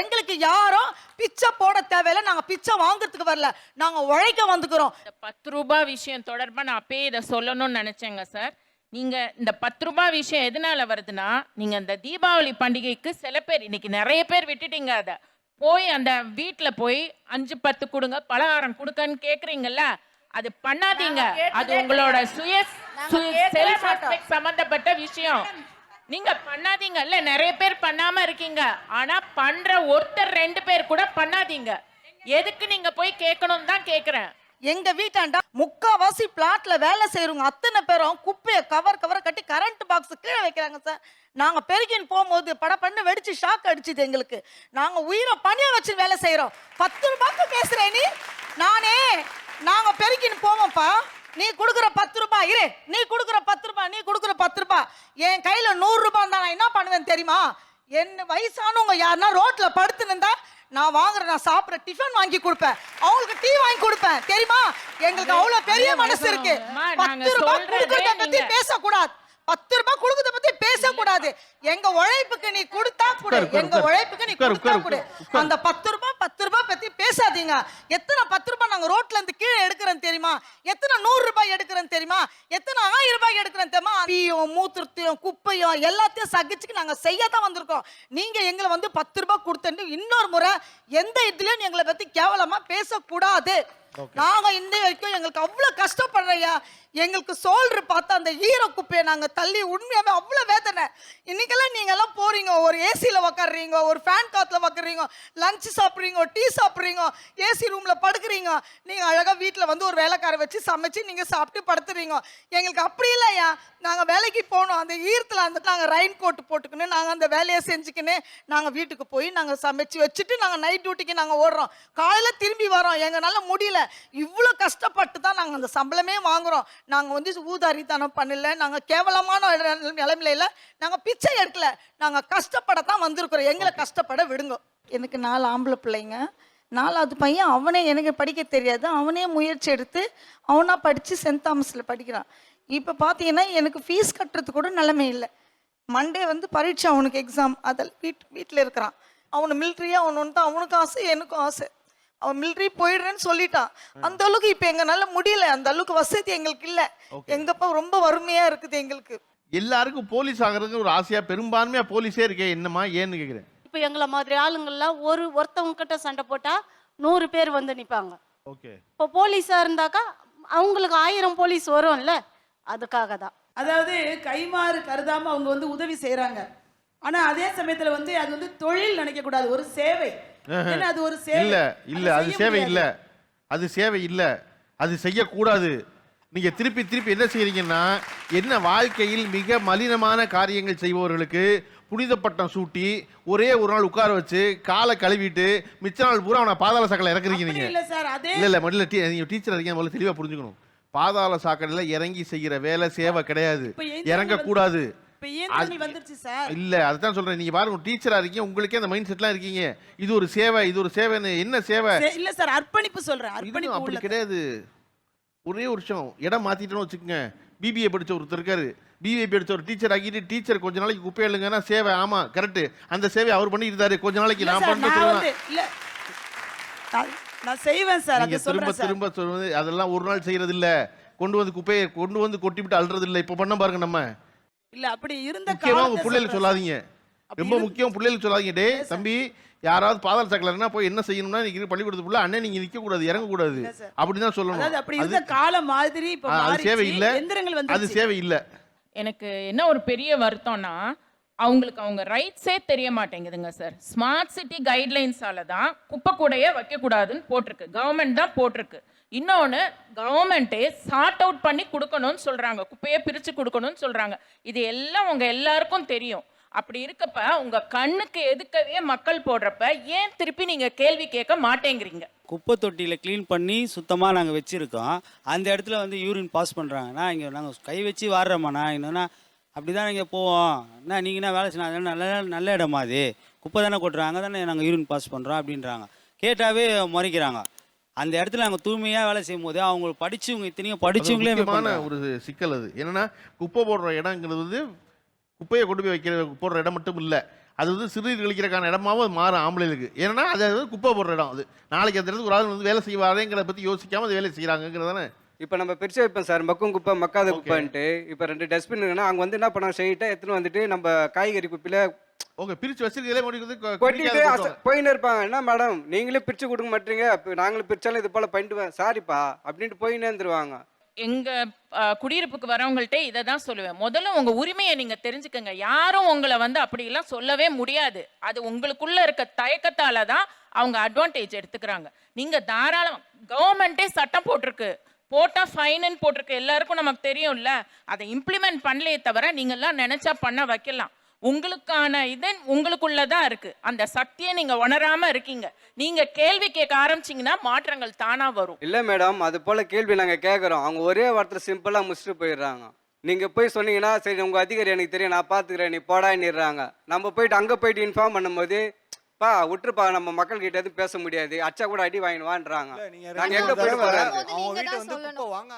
எங்களுக்கு யாரும் பிச்சை போட தேவையில்ல. நாங்க பிச்சை வாங்குறதுக்கு வரல. நாங்க உழைக்க வந்துக்கிறோம். இந்த பத்து ரூபாய் விஷயம் தொடர்பா நான் அப்பயே இதை சொல்லணும்னு நினைச்சேங்க சார். நீங்க இந்த பத்து ரூபாய் விஷயம் எதனால வருதுன்னா நீங்க இந்த தீபாவளி பண்டிகைக்கு சில பேர் இன்னைக்கு நிறைய பேர் விட்டுட்டீங்க அதை. போய் அந்த வீட்ல போய் அஞ்சு பத்து கொடுங்க பலகாரம் கொடுக்கன்னு கேக்குறீங்கல்ல அது பண்ணாதீங்க. அது உங்களோட சுய சம்பந்தப்பட்ட விஷயம். நீங்க பண்ணாதீங்கல்ல நிறைய பேர் பண்ணாம இருக்கீங்க. ஆனா பண்ற ஒருத்தர் ரெண்டு பேர் கூட பண்ணாதீங்க. எதுக்கு நீங்க போய் கேட்கணும்னு தான் கேக்குறேன். எங்க வீட்டாண்டா முக்காவாசி பிளாட்ல வேலை செய்யறவங்க அத்தனை பேரும் குப்பையை கவர் கவர் கட்டி கரண்ட் பாக்ஸ் கீழே வைக்கிறாங்க சார். நாங்க பெருகின்னு போகும்போது பட பண்ணு வெடிச்சு ஷாக் அடிச்சுது எங்களுக்கு. நாங்க உயிரை பணிய வச்சு வேலை செய்யறோம் பத்து ரூபாய்க்கு பேசுறேன் நீ. நானே நாங்க பெருகின்னு போவோம்ப்பா. நீ கொடுக்குற பத்து ரூபாய் இரு. நீ கொடுக்குற பத்து ரூபாய் நீ கொடுக்குற பத்து ரூபாய். என் கையில நூறு ரூபாய் இருந்தா நான் என்ன பண்ணுவேன் தெரியுமா? என்ன வயசானவங்க யாருன்னா ரோட்ல படுத்து நின்றா நான் வாங்குற நான் சாப்பிட்ற டிஃபன் வாங்கி கொடுப்பேன். அவங்களுக்கு டீ வாங்கி கொடுப்பேன். தெரியுமா? எங்களுக்கு அவ்வளவு பெரிய மனசு இருக்கு. பத்து ரூபாய் கொடுக்கறத பத்தி நீங்க- பேசக்கூடாது. பத்து ரூபாய் கொடுக்கறத பத்தி பேசக்கூடாது. எங்க உழைப்புக்கு நீ கொடுத்தா கொடு எங்க. உழைப்புக்கு நீ கொடுத்தா கொடு. அந்த பத்து ரூபாய் பேசாதீங்க. எத்தனை பத்து ரூபாய் நாங்க ரோட்ல இருந்து கீழே எடுக்கிறோம் தெரியுமா? எத்தனை நூறு ரூபாய் எடுக்கிறோம் தெரியுமா? எத்தனை ஆயிரம் ரூபாய் எடுக்கிறோம் தெரியுமா? பீயும் மூத்திரத்தையும் குப்பையும் எல்லாத்தையும் சகிச்சுக்கு நாங்க செய்ய தான் வந்திருக்கோம். நீங்க எங்களை வந்து பத்து ரூபாய் கொடுத்துட்டு இன்னொரு முறை எந்த இதுலயும் எங்களை பத்தி கேவலமா பேசக்கூடாது. நாங்க இன்னை வரைக்கும் எங்களுக்கு அவ்வளவு கஷ்டப்படுறையா எங்களுக்கு சோல்ரு பார்த்தா அந்த ஈர குப்பையை நாங்கள் தள்ளி உண்மையாகவே அவ்வளோ வேதனை. இன்னைக்கெல்லாம் நீங்கள்லாம் போகிறீங்க ஒரு ஏசியில் உக்காடுறீங்க ஒரு ஃபேன் காத்துல உக்காடுறீங்க லஞ்ச் சாப்பிட்றீங்க டீ சாப்பிட்றீங்க ஏசி ரூமில் படுக்கிறீங்க. நீங்கள் அழகாக வீட்டில் வந்து ஒரு வேலைக்கார வச்சு சமைச்சு நீங்கள் சாப்பிட்டு படுத்துறீங்க. எங்களுக்கு அப்படி இல்லையா நாங்கள் வேலைக்கு போகணும் அந்த ஈரத்தில் அந்த நாங்கள் ரெயின் கோட் போட்டுக்கின்னு நாங்கள் அந்த வேலையை செஞ்சுக்கின்னு நாங்கள் வீட்டுக்கு போய் நாங்கள் சமைச்சு வச்சுட்டு நாங்கள் நைட் டியூட்டிக்கு நாங்கள் ஓடுறோம். காலையில் திரும்பி வரோம். எங்களால் முடியல. இவ்வளோ கஷ்டப்பட்டு தான் நாங்கள் அந்த சம்பளமே வாங்குகிறோம் நாங்க வந்து ஊதாரித்தனம் பண்ணல நாங்க கேவலமான நிலைமையில நாங்க பிச்சை எடுக்கல. நாங்க கஷ்டப்படத்தான் வந்திருக்கிறோம். எங்களை கஷ்டப்பட விடுங்க. எனக்கு நாலு ஆம்பளை பிள்ளைங்க. நாலாவது பையன் அவனே எனக்கு படிக்க தெரியாது. அவனே முயற்சி எடுத்து அவனா படிச்சு சென்ட் தாமஸ்ல படிக்கிறான். இப்போ பார்த்தீங்கன்னா எனக்கு ஃபீஸ் கட்டுறது கூட நிலைமை இல்லை. மண்டே வந்து பரீட்சை அவனுக்கு எக்ஸாம் அதில் வீட் வீட்டில் இருக்கிறான். அவனு மிலிட்ரியா அவனு தான் அவனுக்கும் ஆசை எனக்கும் ஆசை. அவன் மிலிட்ரி போயிடுறேன்னு சொல்லிட்டான். அந்த அளவுக்கு இப்போ எங்கனால முடியல. அந்த அளவுக்கு வசதி எங்களுக்கு இல்லை. எங்கப்பா ரொம்ப வறுமையா இருக்குது எங்களுக்கு. எல்லாருக்கும் போலீஸ் ஆகிறதுக்கு ஒரு ஆசையா பெரும்பான்மையா போலீஸே இருக்கே என்னம்மா ஏன்னு கேக்குறேன். இப்போ எங்களை மாதிரி ஆளுங்கள்லாம் ஒரு ஒருத்தவங்க கிட்ட சண்டை போட்டா நூறு பேர் வந்து நிற்பாங்க ஓகே. இப்போ போலீஸா இருந்தாக்கா அவங்களுக்கு ஆயிரம் போலீஸ் வரும்ல? அதுக்காக தான். அதாவது கைமாறு கருதாம அவங்க வந்து உதவி செய்றாங்க. ஆனா அதே சமயத்துல வந்து அது வந்து தொழில் நினைக்க கூடாது ஒரு சேவை. ஏன்னா அது ஒரு சேவை? இல்ல இல்ல அதை சேவை. இல்ல. அது சேவை இல்ல. அது செய்யக்கூடாது. நீங்க திருப்பி திருப்பி என்ன செய்றீங்கன்னா என்ன வாழ்க்கையில் மிக மலினமான காரியங்கள் செய்பவர்களுக்கு புனித பட்டம் சூட்டி ஒரே ஒரு நாள் உட்கார வச்சு காலை கழுவிட்டு மிச்ச நாள் பூரா அவனை பாதாள சாக்கடை இறக்குறீங்க நீங்க. இல்ல சார் அதே இல்ல முதல்ல நீங்க டீச்சர் இருக்கீங்க முதல்ல தெளிவா புரிஞ்சுக்கணும். பாதாள சாக்கடையில இறங்கி செய்யற வேலை சேவை கிடையாது. இறங்க கூடாது இப்ப இயந்திரங்கள் வந்துருச்சு சார். இல்ல அதுதான் சொல்றேன். நீங்க பாருங்க டீச்சரா இருக்கீங்க. உங்களுக்கே அந்த மைண்ட் செட்லாம் இருக்கீங்க. இது ஒரு சேவை இது ஒரு சேவைன்னு என்ன சேவை? இல்ல சார் அர்ப்பணிப்பு சொல்றேன். அர்ப்பணிப்பு அப்படி. கிடையாது. ஒரே விஷயம் இடம் மாத்திட்டோம்னு வச்சுக்கோங்க. பிபிஏ படிச்ச ஒருத்தர் இருக்காரு. பிபிஏ படிச்ச ஒரு டீச்சர் ஆக்கிட்டு டீச்சர் கொஞ்ச நாளைக்கு குப்பை எழுங்கன்னா சேவை ஆமா கரெக்ட் அந்த சேவை அவர் பண்ணி இருந்தாரு கொஞ்ச நாளைக்கு நான் சார், பண்ண நான் செய்வேன் சார் திரும்ப திரும்ப சொல்றது அதெல்லாம் ஒரு நாள் செய்யறது இல்ல கொண்டு வந்து குப்பையை கொண்டு வந்து கொட்டிவிட்டு அல்றது இல்ல இப்ப பண்ண பாருங்க நம்ம. இல்ல அப்படி இருந்த முக்கியமா உங்க பிள்ளைகளுக்கு சொல்லாதீங்க. ரொம்ப முக்கியம் பிள்ளைகளுக்கு சொல்லாதீங்க. டேய் தம்பி யாராவது பாதாள சாக்கலைன்னா போய் என்ன செய்யணும்னா நீங்க பள்ளிக்கூடத்துக்குள்ள அண்ணன் நீங்க நிக்க கூடாது இறங்க கூடாது சார். அப்படிதான் சொல்லணும். அதாவது அப்படி அது- இருந்த காலம் மாதிரி இப்ப அது. சேவை இல்ல எந்திரங்கள் அது வந்து சேவை இல்ல எனக்கு என்ன ஒரு பெரிய வருத்தம்னா அவங்களுக்கு அவங்க ரைட்ஸே தெரிய மாட்டேங்குதுங்க சார் ஸ்மார்ட் சிட்டி கைட்லைன்ஸால தான் குப்பை கூடையே வைக்கக்கூடாதுன்னு போட்டிருக்கு. கவர்மெண்ட் தான் போட்டிருக்கு. இன்னொன்று கவர்மெண்ட்டே சார்ட் அவுட் பண்ணி கொடுக்கணும்னு சொல்கிறாங்க குப்பையை பிரித்து கொடுக்கணும்னு சொல்கிறாங்க இது எல்லாம் உங்கள் எல்லாருக்கும் தெரியும். அப்படி இருக்கப்ப உங்கள் கண்ணுக்கு எதுக்கவே மக்கள் போடுறப்ப ஏன் திருப்பி நீங்கள் கேள்வி கேட்க மாட்டேங்கிறீங்க? குப்பை தொட்டியில் க்ளீன் பண்ணி சுத்தமாக நாங்கள் வச்சுருக்கோம். அந்த இடத்துல வந்து யூரின் பாஸ் பண்ணுறாங்கன்னா இங்கே நாங்கள் கை வச்சு வாடுறோமாண்ணா என்னென்னா அப்படி தான் இங்கே போவோம். என்ன நீங்கள் என்ன வேலை செய்யணும். அதெல்லாம் நல்ல நல்ல இடமா அது. குப்பை தானே கொட்டுறோம் அங்கே தானே நாங்கள் யூரின் பாஸ் பண்ணுறோம் அப்படின்றாங்க. கேட்டாவே முறைக்கிறாங்க. அந்த இடத்துல நாங்கள் தூய்மையாக வேலை செய்யும் போது அவங்க படிச்சவங்க இத்தனையும் அது படிச்சவங்களே முக்கியமான ஒரு சிக்கல் அது. என்னன்னா குப்பை போடுற இடங்கிறது வந்து குப்பையை கொண்டு போய் வைக்கிற போடுற இடம் மட்டும் இல்ல. அது வந்து சிறுநீர் கழிக்கிறக்கான இடமாவும் அது மாறும் ஆம்பளைகளுக்கு. ஏன்னா அது குப்பை போடுற இடம். அது நாளைக்கு அந்த இடத்துக்கு ஒரு ஆள் வந்து வேலை செய்வாரேங்கிறத பற்றி யோசிக்காம அது வேலை செய்கிறாங்கிறதானே இப்போ நம்ம பிரிச்சு வைப்போம் சார். மக்கும் குப்பை மக்காத. குப்பைன்ட்டு. இப்போ ரெண்டு டஸ்ட்பின் இருக்குன்னா அவங்க வந்து என்ன பண்ணாங்க ஸ்ட்ரெயிட்டாக எடுத்துன்னு வந்துட்டு நம்ம காய்கறி குப்பையில ஓகே பிரிச்சு வந்து கொ- கொட்டிட்டு. போயின்னு இருப்பாங்க. என்ன மேடம் நீங்களே பிரிச்சு கொடுக்க மாட்டீங்க. அப்ப நாங்களும் பிரிச்சாலும் இது போல பண்ணிட்டு சாரிப்பா அப்படின்ட்டு போயின்னே இருந்துருவாங்க. எங்க குடியிருப்புக்கு வரவங்கள்ட்ட இதை தான் சொல்லுவேன். முதல்ல உங்க உரிமையை நீங்க தெரிஞ்சுக்கங்க. யாரும் உங்களை வந்து அப்படிலாம் சொல்லவே முடியாது. அது உங்களுக்குள்ள இருக்க தயக்கத்தால தான் அவங்க அட்வான்டேஜ் எடுத்துக்கிறாங்க. நீங்க தாராளம் கவர்மெண்ட்டே சட்டம் போட்டிருக்கு. போட்டால் ஃபைனுன்னு போட்டிருக்கு. எல்லாருக்கும் நமக்கு தெரியும்ல. அதை இம்ப்ளிமெண்ட் பண்ணலையே தவிர நீங்கள்லாம் நினச்சா பண்ண வைக்கலாம். உங்களுக்கான இது உங்களுக்குள்ள தான் இருக்குது அந்த சக்தியை நீங்கள் உணராமல் இருக்கீங்க. நீங்கள் கேள்வி கேட்க ஆரம்பிச்சிங்கன்னா மாற்றங்கள் தானாக வரும். இல்லை மேடம் அது போல் கேள்வி நாங்கள் கேட்குறோம். அவங்க ஒரே வார்த்தை சிம்பிளாக முடிச்சுட்டு போயிடுறாங்க. நீங்கள் போய் சொன்னீங்கன்னா சரி உங்கள் அதிகாரி எனக்கு தெரியும். நான் பார்த்துக்கிறேன். நீ போடான்னிடுறாங்க நம்ம போயிட்டு அங்கே போயிட்டு இன்ஃபார்ம் பண்ணும்போது பா விட்டுருப்பா நம்ம மக்கள் கிட்ட எதுவும் பேச முடியாது. அச்சா கூட அடி வாங்கிடுவான்றாங்க நாங்க எங்க அவங்க வீட்டை வந்து வாங்க